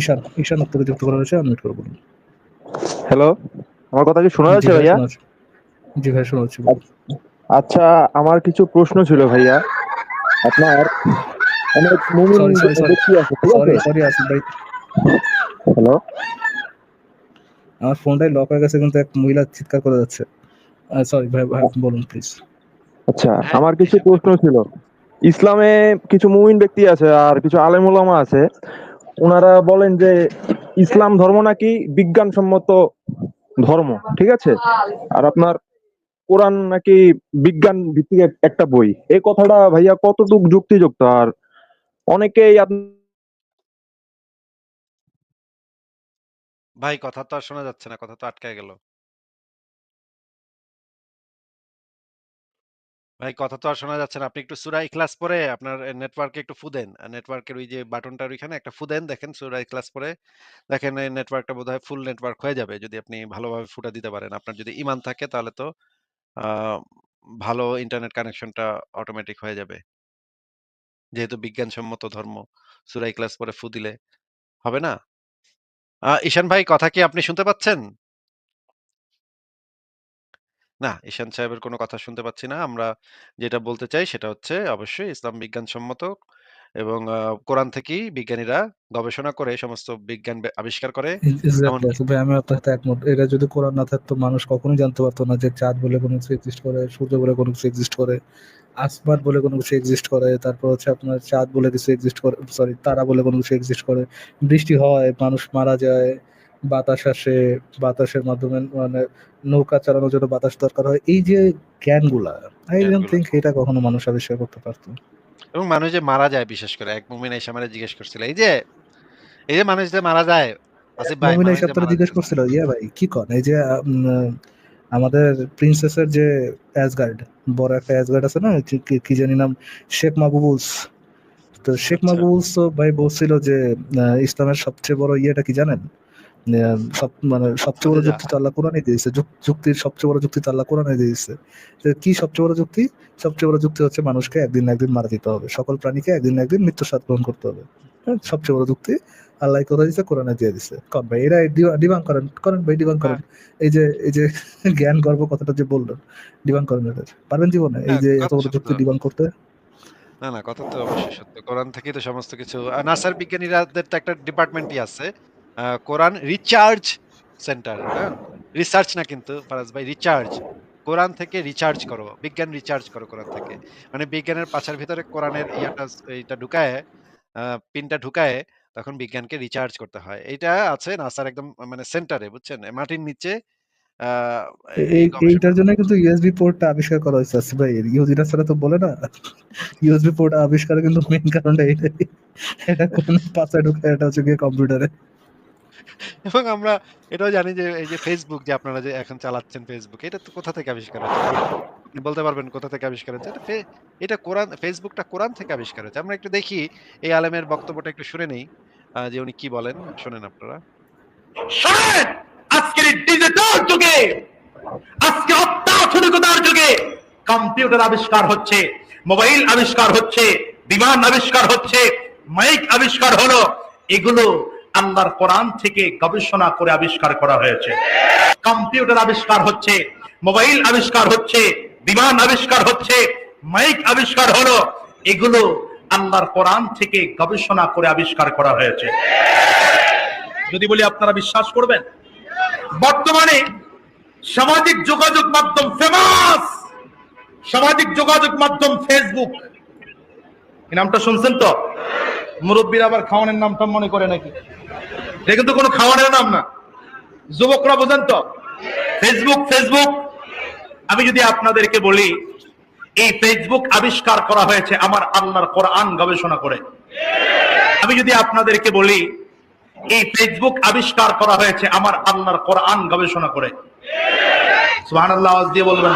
ঈশান ঈশান উত্তরে যুক্ত করা হয়েছে আনমিউট করে বলুন। হ্যালো আমার কথা কি শোনা যাচ্ছে ভাইয়া? জি ভাই শোনা যাচ্ছে আচ্ছা আমার কিছু প্রশ্ন ছিল ভাইয়া। আপনার অনেক মুমিন. ব্যক্তি আছে সরি সরি আসিফ ভাই। হ্যালো আমার ফোনটাই লক হয়ে গেছে কিন্তু এক মহিলা চিৎকার করে যাচ্ছে। সরি ভাই ভাই বলুন প্লিজ আচ্ছা আমার কিছু প্রশ্ন ছিল। ইসলামে কিছু মুমিন ব্যক্তি আছে আর কিছু আলেম ওলামা আছে। ওনারা বলেন যে ইসলাম ধর্ম নাকি বিজ্ঞানসম্মত ধর্ম, ঠিক আছে? আর আপনার কোরআন নাকি বিজ্ঞান ভিত্তিক একটা বই। এই কথাটা ভাইয়া কতটুক যুক্তিযুক্ত? আর অনেকেই ভাই, কথা তো আর শোনা যাচ্ছে না, কথা তো আটকে গেল। ভাই কথা তো আর শোনা যাচ্ছে না। আপনি একটু সুরা ইখলাস পরে আপনার নেটওয়ার্কে একটু ফু দেন। নেটওয়ার্কের ওই যে বাটনটার ওইখানে একটা ফু দেন, দেখেন সুরা ইখলাস পরে দেখেন এই নেটওয়ার্কটা বোধহয় ফুল নেটওয়ার্ক হয়ে যাবে যদি আপনি ভালোভাবে ফুটা দিতে পারেন। আপনার যদি ইমান থাকে তাহলে তো ভালো ইন্টারনেট কানেকশনটা অটোমেটিক হয়ে যাবে। যেহেতু বিজ্ঞানসম্মত ধর্ম সুরা ইখলাস পরে ফু দিলে। হবে না? ঈশান ভাই, কথা কি আপনি শুনতে পাচ্ছেন? না, ঈশান সাহেবের কোনো কথা শুনতে পাচ্ছি না। আমরা যেটা বলতে চাই সেটা হচ্ছে অবশ্যই ইসলাম বিজ্ঞানসম্মত এবং আ কোরআন থেকেই বিজ্ঞানীরা গবেষণা করে সমস্ত বিজ্ঞান বে আবিষ্কার করে। এমনকি ভাই আপনার সাথে একমত। এটা যদি কোরআন না থাকতো মানুষ কখনোই জানতে পারতো না যে চাঁদ বলে কোনো কিছু এক্সিস্ট করে সূর্য বলে কোনো কিছু এক্সিস্ট করে আসমান বলে কোনো কিছু এক্সিস্ট করে তারপর হচ্ছে আপনার চাঁদ বলে কিছু এক্সিস্ট করে সরি তারা বলে কোনো কিছু এক্সিস্ট করে। বৃষ্টি হয় মানুষ মারা যায় বাতাস আসে বাতাসের মাধ্যমে মানে নৌকা চালানোর জন্য বাতাস দরকার হয়। এই যে জ্ঞানগুলা আই ডোন্ট। থিঙ্ক এটা কখনো মানুষ আবিষ্কার করতে পারতো। এবং মানুষ যে মারা যায় বিশেষ করে এক মুমিন এসে আমারে জিজ্ঞেস করছিল এই যে এই যে মানুষ যে মারা যায় আসিফ ভাই মমিন মারা জিজ্ঞেস করছিল ইয়া ভাই কি কন? এই যে আমাদের প্রিন্সেসের যে অ্যাসগার্ড বড় একটা অ্যাসগার্ড আছে না কি- জানি নাম শেখ মাহবুবুলস তো শেখ আচ্ছা। মাহবুবুলস তো ভাই বলছিল যে ইসলামের সবচেয়ে বড় ইয়েটা কি জানেন? সব মানে সবচেয়ে বড় আচ্ছা, যুক্তি তো আল্লাহ কোরআনই দিয়েছে। যুক্তির সবচেয়ে বড় যুক্তি তো আল্লাহ কোরআনই দিয়েছে। কি সবচেয়ে বড় যুক্তি? সবচেয়ে বড় যুক্তি হচ্ছে মানুষকে একদিন না একদিন মারা দিতে হবে। সকল প্রাণীকে একদিন না একদিন মৃত্যু স্বাদ গ্রহণ করতে হবে। হ্যাঁ, সবচেয়ে বড় যুক্তি আল্লাহ কথা দিয়েছে কোরআনে দিয়ে দিছে কন ভাই এরা ডিবাং করেন করেন ভাই ডিবাং করেন। এই যে এই যে জ্ঞান গর্ব কথাটা যে বললেন ডিবাং করেন এদের। পারবেন জীবনে? এই হ্যাঁ, যে এত বড় যুক্তি। ডিবাং করতে? না না কথা তো অবশ্যই সত্য। কোরআন থেকেই তো সমস্ত কিছু নাসার বিজ্ঞানীরাদের তো একটা ডিপার্টমেন্টই আছে। কোরআন রিচার্জ সেন্টার হ্যাঁ? রিসার্চ না কিন্তু ফারাজ ভাই রিচার্জ কোরআন থেকে রিচার্জ করো বিজ্ঞান রিচার্জ করো কোরআন থেকে। মানে বিজ্ঞানের পাছার ভিতরে কোরআনের ইয়াটা এইটা ঢুকায় পিনটা ঢুকায় তখন বিজ্ঞানকে রিচার্জ করতে হয়। এটা আছে নাসার একদম মানে সেন্টারে বুঝছেন? মাটির নিচে এইটার জন্য কিন্তু ইউএসবি পোর্টটা আবিষ্কার করা হয়েছে আসিফ ভাই ইহুদিরা ছাড়া তো বলে না? ইউএসবি পোর্ট আবিষ্কারের কিন্তু মেইন কারণটা এইটাই। এটা কোন পাশে ঢুকে এটা হচ্ছে গিয়ে কম্পিউটারে এবং আমরা এটাও জানি যে এই যে ফেসবুক যে আপনারা যে এখন চালাচ্ছেন ফেসবুক এটা তো কোথা থেকে আবিষ্কার হয়েছে বলতে পারবেন কোথা থেকে আবিষ্কার হয়েছে এটা এটা কোরআন ফেসবুকটা কোরআন থেকে আবিষ্কার হয়েছে আমরা একটু দেখি, এই আলেমের বক্তব্যটা একটু শুনে নেই। যে উনি কি বলেন, শুনেন আপনারা। শোনেন! আজকের ডিজিটাল যুগে, আজকে অত্যাধুনিকতার যুগে কম্পিউটার আবিষ্কার হচ্ছে, মোবাইল আবিষ্কার হচ্ছে, বিমান আবিষ্কার হচ্ছে, মাইক আবিষ্কার হলো। এগুলো আল্লাহর কোরআন থেকে গবেষণা করে আবিষ্কার করা হয়েছে। কম্পিউটার আবিষ্কার হচ্ছে, মোবাইল আবিষ্কার হচ্ছে, বিমান আবিষ্কার হচ্ছে, মাইক আবিষ্কার হলো, এগুলো আল্লাহর কোরআন থেকে গবেষণা করে আবিষ্কার করা হয়েছে। যদি বলি আপনারা বিশ্বাস করবেন, বর্তমানে সামাজিক যোগাযোগ মাধ্যম ফেমাস। সামাজিক যোগাযোগ মাধ্যম ফেসবুক। নামটা শুনছেন তো? মুরব্বীর আবার খাওয়ানোর নামটা মনে করে নাকি? এটা কিন্তু কোনো খাওয়ানোর নাম না। যুবকরা বোঝেন তো? ফেসবুক ফেসবুক আমি যদি আপনাদেরকে বলি এই ফেসবুক আবিষ্কার করা হয়েছে আমার আল্লাহর কোরআন গবেষণা করে। আমি যদি আপনাদেরকে বলি এই ফেসবুক আবিষ্কার করা হয়েছে আমার আল্লাহর কোরআন গবেষণা করে। দিয়ে বলবেন।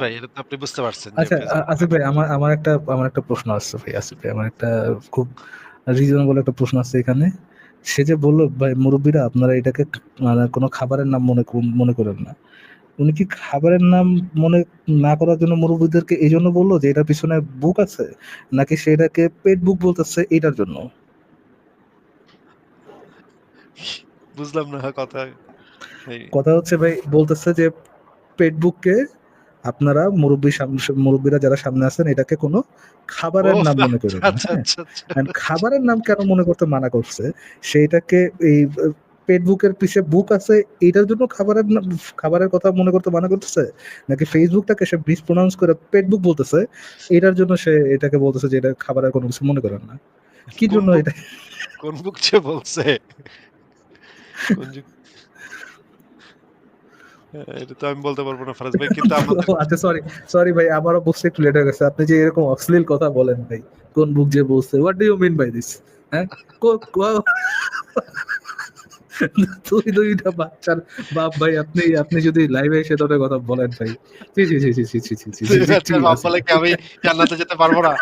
ভাই এটা তো আপনি বুঝতে পারছেন। আচ্ছা আসিফ ভাই আমার আমার একটা আমার একটা প্রশ্ন আসছে ভাই আসিফ ভাই আমার একটা খুব রিজনেবল একটা প্রশ্ন আছে এখানে। সে যে বলল ভাই মুরব্বীরা আপনারা এটাকে মানে কোনো খাবারের নাম মনে মনে করেন না। উনি কি খাবারের নাম মনে না করার জন্য মুরব্বীদেরকে এই জন্য বলল যে এটার পিছনে বুক আছে? নাকি সেটাকে পেট বুক বলতেছে এটার জন্য? বুঝলাম না কথা কথা হচ্ছে ভাই বলতেছে যে পেট বুককে আপনারা মুরব্বী মুরব্বীরা যারা সামনে আছেন এটাকে কোনো খাবারের নাম মনে আচ্ছা আচ্ছা আচ্ছা And খাবারের নাম কেন মনে করতে মানা করছে? সেইটাকে এই পেট বুকের পিছে বুক আছে এটার জন্য খাবারের খাবারের কথা মনে করতে মানা করতেছে? নাকি ফেসবুকটাকে সে মিসপ্রোনাউন্স করে পেট বুক বলতেছে? এটার জন্য সে এটাকে বলতেছে যে এটা খাবারের কোনো কিছু মনে করেন না। কি জন্য এটা? কোন বুক যে বলছে? হ্যাঁ, এটা তো আমি বলতে পারব না ফারাজ ভাই কিন্তু আমাদের আচ্ছা সরি সরি ভাই আমারও বুঝতে একটু লেট হয়ে গেছে আপনি যে এরকম অশ্লীল কথা বলেন ভাই কোন বুক যে বলছে what do you mean by this হ্যাঁ তুই দুইটা বাচ্চার বাপ ভাই আপনি আপনি যদি লাইভে এসে ধরে কথা বলেন ভাই জি জি জি জি জি জি জি আচ্ছা, বাপ বলে কি আমি জান্নাতে যেতে পারব না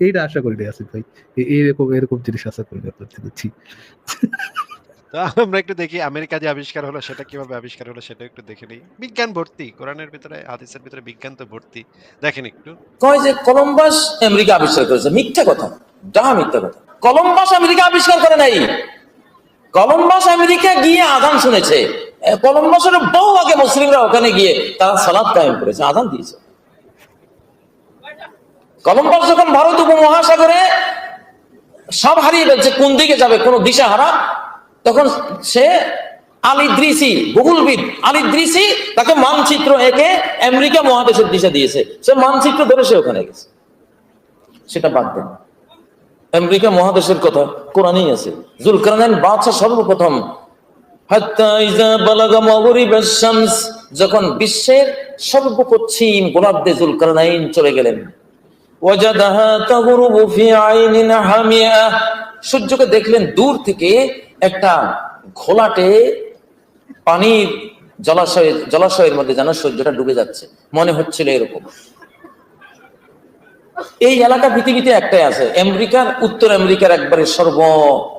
এইটা আশা করি আসিফ ভাই এ- এইরকম এরকম জিনিস আশা করি আপনার। জি আমরা একটু দেখি আমেরিকা যে আবিষ্কার হলো, সেটা কীভাবে আবিষ্কার হলো সেটা একটু দেখে নিই। বিজ্ঞান ভর্তি, কোরআনের ভিতরে, হাদিসের ভিতরে বিজ্ঞান তো ভর্তি। দেখেন একটু। কয় যে কলম্বাস আমেরিকা আবিষ্কার করেছে? মিথ্যা কথা ডাহা মিথ্যা কথা। কলম্বাস আমেরিকা আবিষ্কার করে নাই। কলম্বাস আমেরিকা গিয়ে আদান শুনেছে। কলম্বাসের বহু আগে মুসলিমরা ওখানে গিয়ে তারা সালাদ কায়েম করেছে, আদান দিয়েছে। কলম্বাস যখন ভারত উপমহাসাগরে সব হারিয়ে ফেলছে, কোন দিকে যাবে, কোন দিশা হারা তখন সে আলিদ্রিসি ভূগোলবিদ আলিদ্রিসি তাকে মানচিত্র এঁকে আমেরিকা মহাদেশের দিশা দিয়েছে। সে মানচিত্র ধরে সে ওখানে গেছে। সেটা বাদ দেন। আমেরিকা মহাদেশের কথা কোরআনই আছে। জুলকারনাইন বাদশাহ সর্বপ্রথম যখন বিশ্বের সর্বপশ্চিম গোলার্ধে জুলকারনাইন চলে গেলেন। সূর্যকে দেখলেন দূর থেকে একটা ঘোলাটে পানির জলাশয়, জলাশয়ের মধ্যে যেন সূর্যটা ডুবে যাচ্ছে। মনে হচ্ছিল এরকম। এই এলাকা পৃথিবীতে একটাই আছে। আমেরিকার, উত্তর আমেরিকার একবারে সর্ব,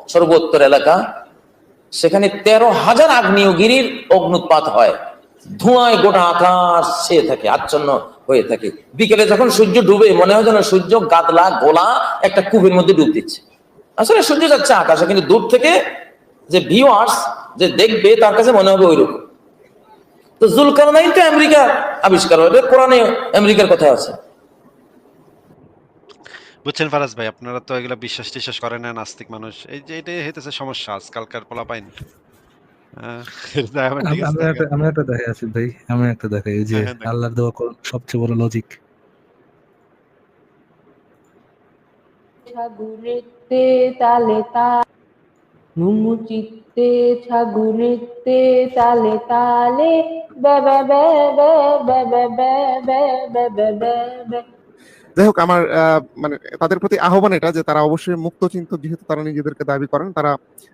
সর্বোত্তর এলাকা। সেখানে তেরো হাজার আগ্নেয়গিরির অগ্নুৎপাত হয়। ধোঁয়ায় গোটা আকাশ ছেয়ে থাকে, আচ্ছন্ন হয়ে থাকে। বিকেলে যখন সূর্য ডুবে, মনে হয় যেন সূর্য গাদলা, গোলা একটা কূপের মধ্যে ডুব দিচ্ছে। আসলে সূর্য যাচ্ছে আকাশে, কিন্তু দূর থেকে যে ভিউয়ার্স যে দেখবে তার কাছে মনে হবে ওইরকম। তো জুলকারনাইন তো আমেরিকার আবিষ্কার হবে কোরআনে আমেরিকার কথা আছে। বুঝছেন ফারাজ ভাই আপনারা তো এগুলো বিশ্বাস টিশ্বাস করেন না নাস্তিক মানুষ। এই যে এটাই হইতেছে সমস্যা আজকালকার পোলা পাইন আমি আমি একটা দেখাই আসিফ ভাই আমি একটা দেখাই যে হ্যাঁ, হ্যাঁ। আল্লাহর দেওয়া সবচেয়ে বড় লজিক ছাগুরেতে তালে নুমুচিত্তে ছাগুনিতে তালে তালে যাই হোক আমার মানে তাদের প্রতি আহ্বান এটা যে তারা অবশ্যই মুক্ত চিন্তা যেহেতু তারা নিজেদেরকে দাবি করেন তারা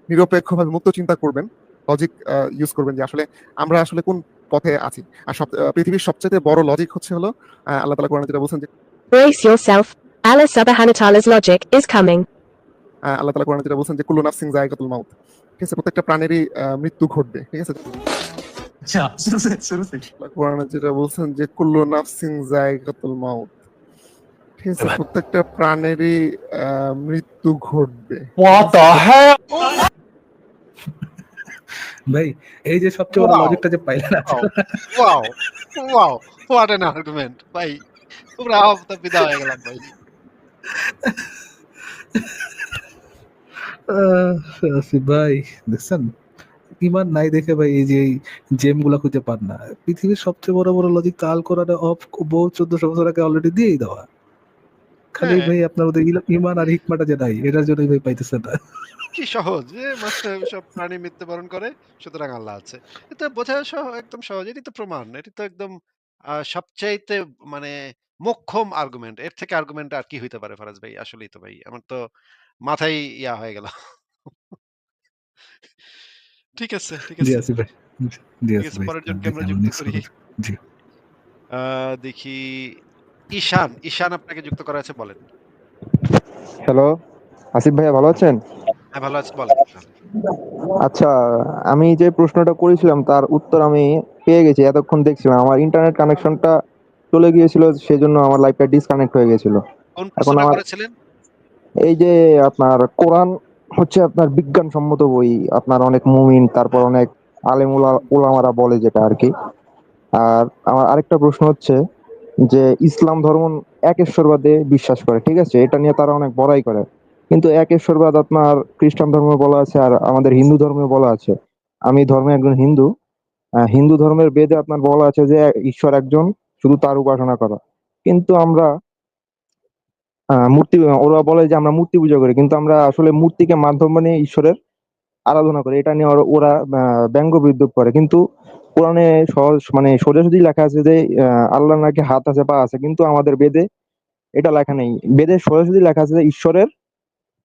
নিরপেক্ষভাবে মুক্ত চিন্তা করবেন লজিক ইউজ করবেন যে আসলে আমরা আসলে কোন পথে আছি আর সব পৃথিবীর সবচেয়ে বড় লজিক হচ্ছে হলো আল্লাহ তালা কোরআন যেটা বলছেন যে brace yourself Allah subhanahu wa ta'ala's logic is coming আল্লাহ তালা কোরআনে যেটা বলছেন যে কুল্লু নাফসিং জায়গাতুল মাউত। ঠিক আছে? প্রত্যেকটা প্রাণেরই মৃত্যু ঘটবে। ঠিক আছে? কোরআনে যেটা বলছেন যে কুল্লু নাফসিং জায়গাতুল মাউত। ঠিক আছে? প্রত্যেকটা প্রাণেরই মৃত্যু ঘটবে। ভাই এই যে সবচেয়ে বড়. লজিকটা যে পাইলেন wow wow what an argument ভাই। পুরা হপ্তা বিদা হয়ে গেলাম ভাই। আসিফ ভাই দেখছেন? ইমান নাই দেখে ভাই এই যে খুঁজে পান না। পৃথিবীর সবচেয়ে বড় বড় লজিক কাল কোরআনে অফ বহু চোদ্দশো বছর আগে অলরেডি দিয়েই দেওয়া। খালি হ্যাঁ। ভাই আপনার ইলা- ইমান আর হিকমাটা যে নাই এটার জন্যই ভাই পাইতেছেন না। কি সহজ যে সব প্রাণী মৃত্যুবরণ করে সুতরাং আল্লাহ আছে। এটা বোঝা একদম সহজ এটি তো প্রমাণ এটি তো একদম সবচাইতে মানে মোক্ষম আর্গুমেন্ট এর থেকে আর্গুমেন্ট আর কি হইতে পারে ফারাজ ভাই? আসলেই তো ভাই আমার তো মাথায় ইয়া হয়ে গেল। ঠিক আছে ঠিক জি আছে। আসিফ ভাই জি আসিফ ভাই পরের জনকে দেখি আমরা যুক্ত করি। করি। জি। দেখি ঈশান ঈশান আপনাকে যুক্ত করা আছে বলেন। হ্যালো আসিফ ভাইয়া ভালো আছেন? হ্যাঁ ভালো আছে বলেন আচ্ছা আমি যে প্রশ্নটা করেছিলাম তার উত্তর আমি পেয়ে গেছি এতক্ষণ দেখছিলাম আমার ইন্টারনেট কানেকশনটা চলে গিয়েছিল সেজন্য আমার লাইফটা ডিসকানেক্ট হয়ে গেছিল। এখন আমার করেছিলেন? এই যে আপনার কোরআন হচ্ছে আপনার বিজ্ঞানসম্মত বই, আপনার অনেক মুমিন, তারপর অনেক আলেম উলামারা বলে যেটা আর কি আর আমার আরেকটা প্রশ্ন হচ্ছে যে, ইসলাম ধর্ম একেশ্বরবাদে বিশ্বাস করে, ঠিক আছে? এটা নিয়ে তারা অনেক বড়াই করে। কিন্তু একেশ্বরবাদ আপনার খ্রিস্টান ধর্মে বলা আছে আর আমাদের হিন্দু ধর্মে বলা আছে। আমি ধর্মে একজন হিন্দু হিন্দু ধর্মের বেদে আপনার বলা আছে যে, ঈশ্বর একজন, শুধু তার উপাসনা করা। কিন্তু আমরা মূর্তি ওরা বলে যে আমরা মূর্তি পূজা করি কিন্তু আমরা আসলে মূর্তিকে মাধ্যম বানিয়ে ঈশ্বরের আরাধনা করি। এটা নিয়ে ওরা- ব্যঙ্গ বিদ্রুপ করে। কিন্তু কোরআনে সহজ মানে সোজাসুজি লেখা আছে যে আল্লাহ নাকি হাত আছে পা আছে কিন্তু আমাদের বেদে এটা লেখা নেই। বেদে সোজাসুজি লেখা আছে যে ঈশ্বরের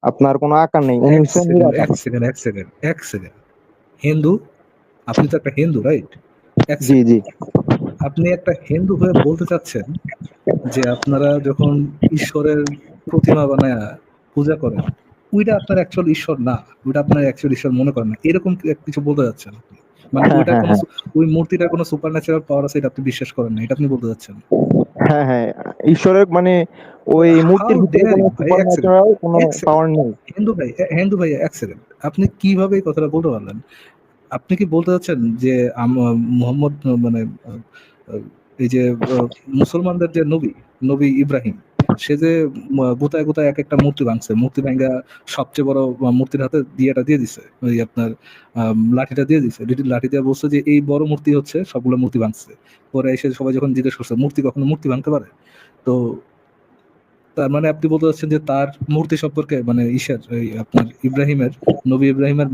আপনার কোনো আকার নেই। উনি এক সেকেন্ড এক সেকেন্ড এক সেকেন্ড হিন্দু? আপনি তো একটা হিন্দু রাইট জি জি। আপনি একটা হিন্দু হয়ে বলতে চাচ্ছেন যে আপনারা যখন ঈশ্বরের প্রতিমা বানায় পূজা করেন ওইটা আপনার অ্যাকচুয়াল ঈশ্বর না ওইটা আপনার অ্যাকচুয়াল ঈশ্বর মনে করেন না। এরকম কিছু বলতে যাচ্ছেন আপনি? মানে হ্যাঁ, ওইটা হ্যাঁ, কোনো ওই মূর্তিটার কোনো সুপার ন্যাচারাল পাওয়ার আছে এটা আপনি বিশ্বাস করেন না এটা আপনি বলতে যাচ্ছেন হ্যাঁ হ্যাঁ। ঈশ্বরের মানে ওই মূর্তির ভিতরে কোনো কোনো পাওয়ার নেই। হিন্দু ভাই হিন্দু ভাই এক আপনি কীভাবে এই কথাটা বলতে পারলেন? আপনি কি বলতে চাচ্ছেন যে মোহাম্মদ মানে এই যে মুসলমানদের যে নবী নবী ইব্রাহিম, সে যে গোতায় গোতায় এক একটা মূর্তি ভাঙছে, মূর্তি ভাঙ্গা সবচেয়ে বড় মূর্তির হাতে দিয়েটা দিয়ে দিছে, ওই আপনার লাঠিটা দিয়ে দিছে লাঠি দিয়ে বলছে যে এই বড় মূর্তি হচ্ছে সবগুলো মূর্তি ভাঙছে, পরে এসে সবাই যখন জিজ্ঞেস করছে, মূর্তি কখনো মূর্তি ভাঙতে পারে? তো তার মানে আপনি বলতে চাচ্ছেন যে তার মূর্তি সম্পর্কে মানে ঈশার আপনার ইব্রাহিমের নবী ইব্রাহিমের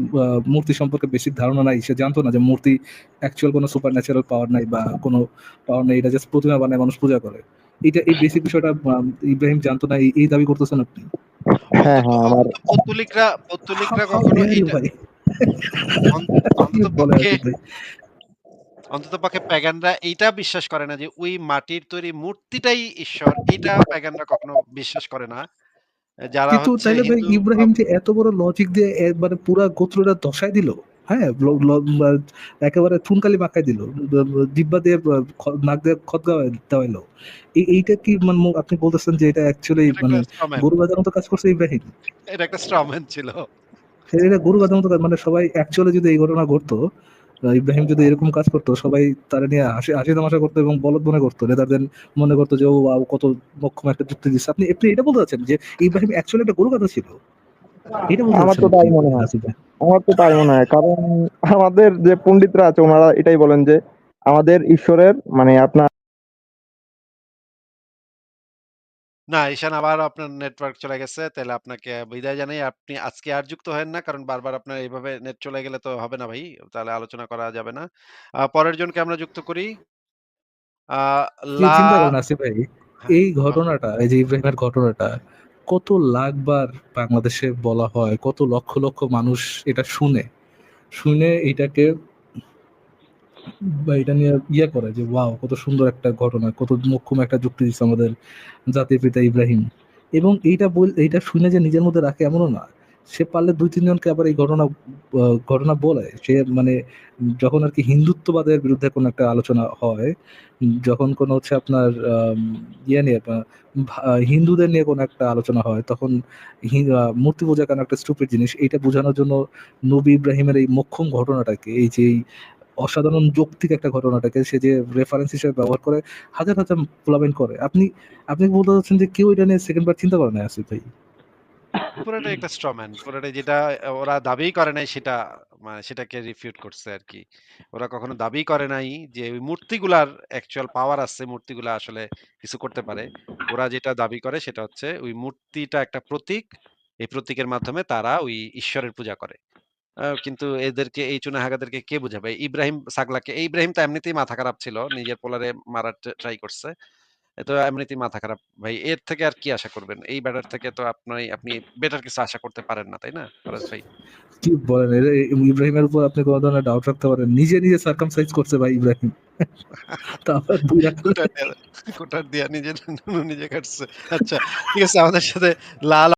মূর্তি সম্পর্কে বেশি ধারণা নাই। সে জানতো না যে মূর্তি অ্যাকচুয়াল কোনো সুপার ন্যাচারাল পাওয়ার নাই বা কোনো পাওয়ার নেই এটা জাস্ট প্রতিমা বানায় মানুষ পূজা করে। এটা এই বেসিক বিষয়টা ইব্রাহিম জানতো না এই- দাবি করতেছেন আপনি? হ্যাঁ হ্যাঁ আমার পৌত্তলিকরা পৌত্তলিকরা কখনো dare you অন্তত পক্ষে প্যাগানরা এইটা বিশ্বাস করে না যে ওই মাটির তৈরি মূর্তিটাই ঈশ্বর। এটা প্যাগানরা কখনো বিশ্বাস করে না। যারা কিন্তু তাইলে ভাই ইব্রাহিম যে এত বড় লজিক দিয়ে একবারে পুরা গোত্রটা ধসাই দিল হ্যাঁ? একেবারে চুনকালি মাখাই দিল জিব্বা দিয়ে নাক দিয়ে খদগা দেওয়াইলো। এইটা কি মানে আপনি বলতেছেন যে এটা অ্যাকচুয়ালি মানে গরু গাধার মতো কাজ করছে ইব্রাহিম? এটা একটা স্ট্রম্যান ছিল। এটা গরু গাধার মতো মানে সবাই অ্যাকচুয়ালি যদি এই ঘটনা ঘটতো ইব্রাহিম যদি এরকম কাজ করতো সবাই তারা নিয়ে হাসি হাসি তামাশা করতো এবং বলদ মনে করতো রেদার দেন মনে করতো যে ও বা কত মক্ষম একটা যুক্তি দিচ্ছে। আপনি আপনি এটা বলতে চাচ্ছেন যে ইব্রাহিম অ্যাকচুয়ালি একটা গরু কথা ছিল? এটা আমার তো তাই মনে হয়। আমার তো তাই মনে হয়। কারণ আমাদের যে পণ্ডিতরা আছে ওনারা এটাই বলেন যে আমাদের ঈশ্বরের মানে আপনার না ঈশান আবার আপনার নেটওয়ার্ক চলে গেছে। তাহলে আপনাকে বিদায় জানাই। আপনি আজকে আর যুক্ত হন না কারণ বারবার আপনার এইভাবে নেট চলে গেলে তো হবে না ভাই। তাহলে আলোচনা করা যাবে না। পরের জনকে আমরা যুক্ত করি। আহ, কি লা চিন্তা করেন আসিফ ভাই? হ্যাঁ, এই। ঘটনাটা এই যে ইব্রাহিমের ঘটনাটা কত লাখবার বাংলাদেশে বলা হয় কত লক্ষ লক্ষ মানুষ এটা শুনে শুনে এটাকে বা এটা নিয়ে ইয়ে করে যে, ওয়াও, কত সুন্দর একটা ঘটনা, কত মোক্ষম একটা যুক্তি দিচ্ছে আমাদের জাতির পিতা ইব্রাহিম। এবং এইটা বল, এইটা শুনে যে নিজের মধ্যে রাখে এমনও না। সে পারলে দুই তিনজনকে আবার এই ঘটনা ঘটনা বলে। সে মানে যখন আর কি হিন্দুত্ববাদের বিরুদ্ধে কোনো একটা আলোচনা হয়, যখন কোনো হচ্ছে আপনার ইয়ে নিয়ে হিন্দুদের নিয়ে কোনো একটা আলোচনা হয়, তখন মূর্তি পূজা কেন একটা স্টুপিড জিনিস এটা বোঝানোর জন্য নবী ইব্রাহিমের এই মোক্ষম ঘটনাটাকে, এই যে অসাধারণ যৌক্তিক একটা ঘটনাটাকে সে যে রেফারেন্স হিসেবে ব্যবহার করে, হাজার হাজার প্লাবেন করে। আপনি আপনি বলতে চাচ্ছেন যে কেউ এটা নিয়ে সেকেন্ড বার চিন্তা করে না আসিফ ভাই? পুরোটাই একটা স্ট্রম্যান পুরোটাই যেটা ওরা দাবি করে নাই সেটা মানে সেটাকে রিফিউট করছে আর কি। ওরা কখনো দাবি করে নাই যে ওই মূর্তিগুলার অ্যাকচুয়াল পাওয়ার আছে, মূর্তিগুলা আসলে কিছু করতে পারে। ওরা যেটা দাবি করে সেটা হচ্ছে, ওই মূর্তিটা একটা প্রতীক, এই প্রতীকের মাধ্যমে তারা ওই ঈশ্বরের পূজা করে। কিন্তু এদেরকে এই চুনাহাগাদেরকে কে বুঝাবে? ইব্রাহিম সাগলাকে ইব্রাহিম তো এমনিতেই মাথা খারাপ ছিল নিজের পোলারে মারার ট্রাই করছে। তো এমনিতেই মাথা খারাপ। ভাই এর থেকে আর কি আশা করবেন? এই ব্যাটার থেকে তো আপনি আপনি বেটার কিছু আশা করতে পারেন না তাই না ফরাজ ভাই? কি বলেন ইব্রাহিমের উপর আপনি কোনো ধরনের ডাউট রাখতে পারেন। নিজে নিজে সার্কামসাইজ করছে ভাই ইব্রাহিম। তারপর কোটার দিয়া নিজে নিজে কাটছে। আচ্ছা ঠিক আছে আমাদের সাথে লাল